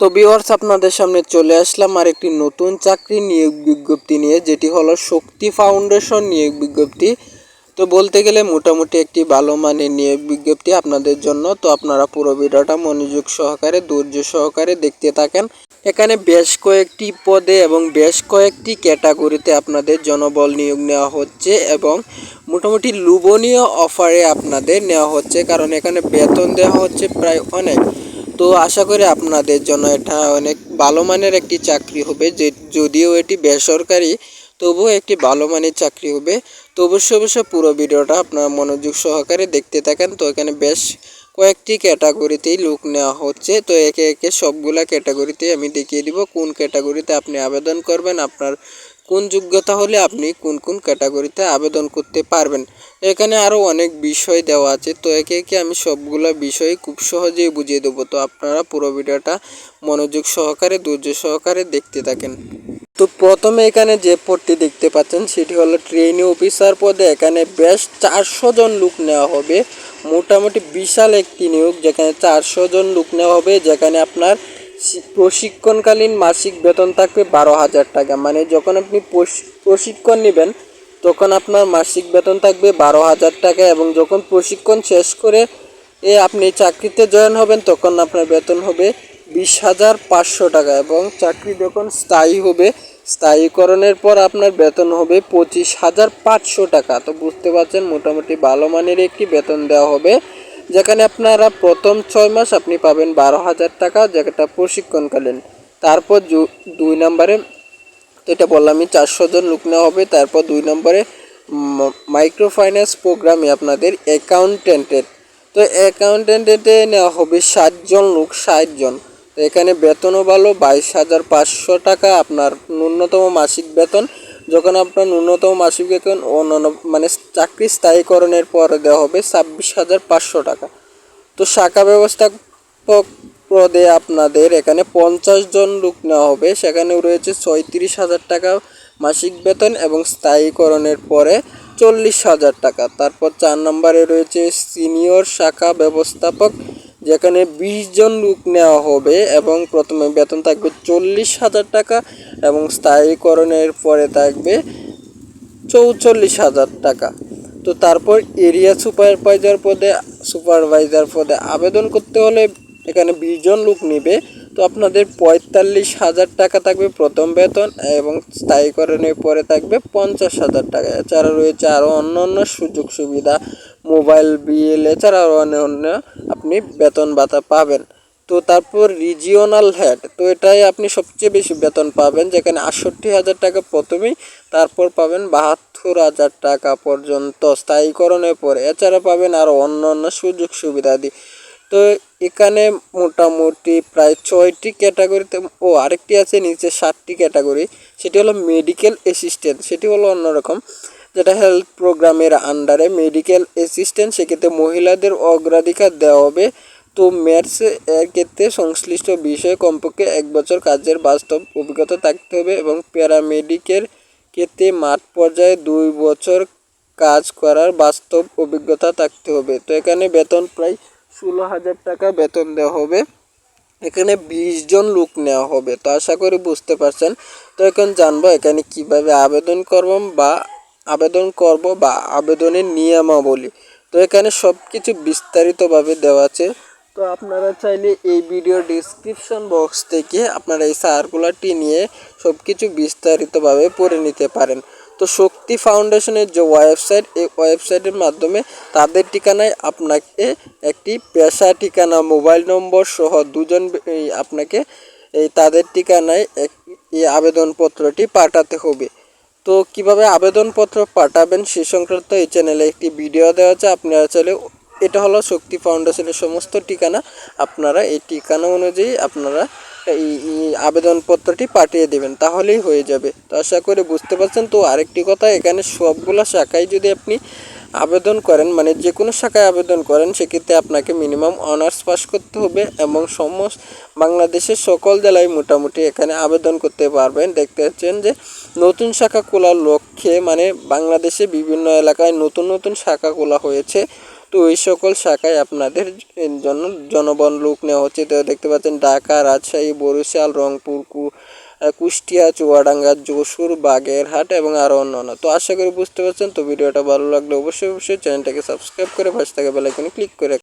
তো ভিউয়ার্স আপনাদের সামনে চলে আসলাম আর একটি নতুন চাকরি নিয়োগ বিজ্ঞপ্তি নিয়ে, যেটি হলো শক্তি ফাউন্ডেশন নিয়োগ বিজ্ঞপ্তি। তো বলতে গেলে মোটামুটি একটি ভালো মানের নিয়োগ বিজ্ঞপ্তি আপনাদের জন্য। তো আপনারা পুরো ভিডিওটা মনোযোগ সহকারে, ধৈর্য সহকারে দেখতে থাকেন। এখানে বেশ কয়েকটি পদে এবং বেশ কয়েকটি ক্যাটাগরিতে আপনাদের জনবল নিয়োগ নেওয়া হচ্ছে এবং মোটামুটি লুবনীয় অফারে আপনাদের নেওয়া হচ্ছে, কারণ এখানে বেতন দেওয়া হচ্ছে প্রায় অনেক। তো আশা করি আপনাদের জন্য এটা অনেক ভালো মানের একটি চাকরি হবে, যে যদিও এটি বেসরকারি, তবুও একটি ভালো মানের চাকরি হবে। তো অবশ্যই অবশ্যই পুরো ভিডিওটা আপনারা মনোযোগ সহকারে দেখতে থাকেন। তো এখানে বেশ কয়েকটি ক্যাটাগরিতেই লোক নেওয়া হচ্ছে। তো একে একে সবগুলা ক্যাটাগরিতে আমি দেখিয়ে দিব কোন ক্যাটাগরিতে আপনি আবেদন করবেন, আপনার কোন যোগ্যতা হলে আপনি কোন কোন ক্যাটাগরিতে আবেদন করতে পারবেন। এখানে আরও অনেক বিষয় দেওয়া আছে। তো একে একে আমি সবগুলো বিষয় খুব সহজেই বুঝিয়ে দেবো। তো আপনারা পুরো ভিডিওটা মনোযোগ সহকারে, ধৈর্য সহকারে দেখতে থাকেন। তো প্রথমে এখানে যে পদটি দেখতে পাচ্ছেন, সেটি হলো ট্রেনি অফিসার পদে এখানে বেশ চারশো জন লোক নেওয়া হবে। মোটামুটি বিশাল একটি নিয়োগ, যেখানে চারশো জন লোক নেওয়া হবে, যেখানে আপনার প্রশিক্ষণকালীন মাসিক বেতন থাকবে বারো হাজার টাকা। মানে যখন আপনি প্রশিক্ষণ নেবেন, তখন আপনার মাসিক বেতন থাকবে বারো হাজার টাকা এবং যখন প্রশিক্ষণ শেষ করে এ আপনি চাকরিতে জয়েন হবেন, তখন আপনার বেতন হবে বিশ হাজার পাঁচশো টাকা এবং চাকরি যখন স্থায়ী হবে, স্থায়ীকরণের পর আপনার বেতন হবে পঁচিশ হাজার পাঁচশো টাকা। তো বুঝতে পারছেন, মোটামুটি ভালো মানের একটি বেতন দেওয়া হবে, যেখানে আপনারা প্রথম ছয় মাস আপনি পাবেন বারো হাজার টাকা, যেটা প্রশিক্ষণকালীন। তারপর দুই নম্বরে তো এটা বললামই চারশো জন লোক নেওয়া হবে। তারপর দুই নম্বরে মাইক্রো ফাইন্যান্স প্রোগ্রামে আপনাদের অ্যাকাউন্টেন্টের তো অ্যাকাউন্টেন্টে নেওয়া হবে ষাটজন লোক, ষাট জন। তো এখানে বেতনও ভালো, বাইশ হাজার পাঁচশো টাকা আপনার ন্যূনতম মাসিক বেতন। যখন আপনার ন্যূনতম মাসিক বেতন, অন্যান্য মানে চাকরি স্থায়ীকরণের পর দেওয়া হবে ছাব্বিশ হাজার পাঁচশো টাকা। তো শাখা ব্যবস্থাপক পদে আপনাদের এখানে পঞ্চাশ জন লোক নেওয়া হবে। সেখানে রয়েছে ছয়ত্রিশ হাজার টাকা মাসিক বেতন এবং স্থায়ীকরণের পরে চল্লিশ হাজার টাকা। তারপর চার নম্বরে রয়েছে সিনিয়র শাখা ব্যবস্থাপক যেখানে বিশ জন লোক নেওয়া হবে এবং প্রথমে বেতন থাকবে চল্লিশ হাজার টাকা এবং স্থায়ীকরণের পরে থাকবে চৌচল্লিশ হাজার টাকা। তো তারপর এরিয়া সুপারভাইজার পদে সুপারভাইজার পদে আবেদন করতে হলে এখানে বিশ জন লোক নেবে। তো আপনাদের পঁয়তাল্লিশ হাজার টাকা থাকবে প্রথম বেতন এবং স্থায়ীকরণের পরে থাকবে পঞ্চাশ হাজার টাকা। এছাড়া রয়েছে আরও অন্য অন্য সুযোগ সুবিধা, মোবাইল বিল, এছাড়া আরও অন্য অন্য আপনি বেতন ভাতা পাবেন। তো তারপর রিজিওনাল হেড তো এটাই আপনি সবচেয়ে বেশি বেতন পাবেন, যেখানে আটষট্টি হাজার টাকা প্রথমেই, তারপর পাবেন বাহাত্তর হাজার টাকা পর্যন্ত স্থায়ীকরণের পরে। এছাড়া পাবেন আরও অন্য অন্য সুযোগ সুবিধাদি তো এখানে মোটামুটি প্রায় ছয়টি ক্যাটাগরিতে, ও আরেকটি আছে নিচে সাতটি ক্যাটাগরি, সেটি হলো মেডিকেল অ্যাসিস্ট্যান্ট সেটি হলো অন্যরকম। যেটা হেলথ প্রোগ্রামের আন্ডারে মেডিকেল অ্যাসিস্ট্যান্ট সেক্ষেত্রে মহিলাদের অগ্রাধিকার দেওয়া হবে। তো ম্যাথস এর ক্ষেত্রে সংশ্লিষ্ট বিষয়ে কমপক্ষে এক বছর কাজের বাস্তব অভিজ্ঞতা থাকতে হবে এবং প্যারামেডিকের ক্ষেত্রে মাঠ পর্যায়ে দুই বছর কাজ করার বাস্তব অভিজ্ঞতা থাকতে হবে। তো এখানে বেতন প্রায় ষোলো হাজার টাকা বেতন দেওয়া হবে। এখানে বিশ জন লোক নেওয়া হবে। তো আশা করি বুঝতে পারছেন। তো এখন জানব এখানে কীভাবে আবেদন করব বা আবেদন করব বা আবেদনের নিয়মাবলী। তো এখানে সব কিছু বিস্তারিতভাবে দেওয়া আছে। তো আপনারা চাইলে এই ভিডিও ডিসক্রিপশন বক্স থেকে আপনারা এই সার্কুলারটি নিয়ে সব কিছু বিস্তারিতভাবে পড়ে নিতে পারেন। তো শক্তি ফাউন্ডেশনের যে ওয়েবসাইট এই ওয়েবসাইটের মাধ্যমে তাদের ঠিকানায় আপনাকে একটি পেশা ঠিকানা মোবাইল নম্বর সহ দুজন আপনাকে এই তাদের ঠিকানায় এক এই আবেদনপত্রটি পাঠাতে হবে। তো কীভাবে আবেদনপত্র পাঠাবেন সে সংক্রান্ত এই চ্যানেলে একটি ভিডিও দেওয়া আছে, আপনারা চাইলে এটা হলো শক্তি ফাউন্ডেশনের সমস্ত ঠিকানা, আপনারা এই ঠিকানা অনুযায়ী আপনারা এই আবেদনপত্রটি পাঠিয়ে দেবেন, তাহলেই হয়ে যাবে। তো আশা করে বুঝতে পারছেন। তো আরেকটি কথা, এখানে সবগুলো শাখায় যদি আপনি আবেদন করেন মানে যে কোনো শাখায় আবেদন করেন, সেক্ষেত্রে আপনাকে মিনিমাম অনার্স পাস করতে হবে এবং সমস্ত বাংলাদেশের সকল জেলায় মোটামুটি এখানে আবেদন করতে পারবেন। দেখতে পাচ্ছেন যে নতুন শাখা খোলার লক্ষ্যে মানে বাংলাদেশে বিভিন্ন এলাকায় নতুন নতুন শাখা খোলা হয়েছে। তো ওই সকল শাখায় আপনাদের জন্য জনবন লোক নেওয়া হচ্ছে। তো দেখতে পাচ্ছেন, ঢাকা, রাজশাহী, বরিশাল, রংপুর কুষ্টিয়া, চুয়াডাঙ্গা, যশোর, বাগেরহাট এবং আরও অন্য তো আশা করি বুঝতে পারছেন। তো ভিডিওটা ভালো লাগলে অবশ্যই অবশ্যই চ্যানেলটাকে সাবস্ক্রাইব করে পাশে থাকা বেলাইকনে ক্লিক করে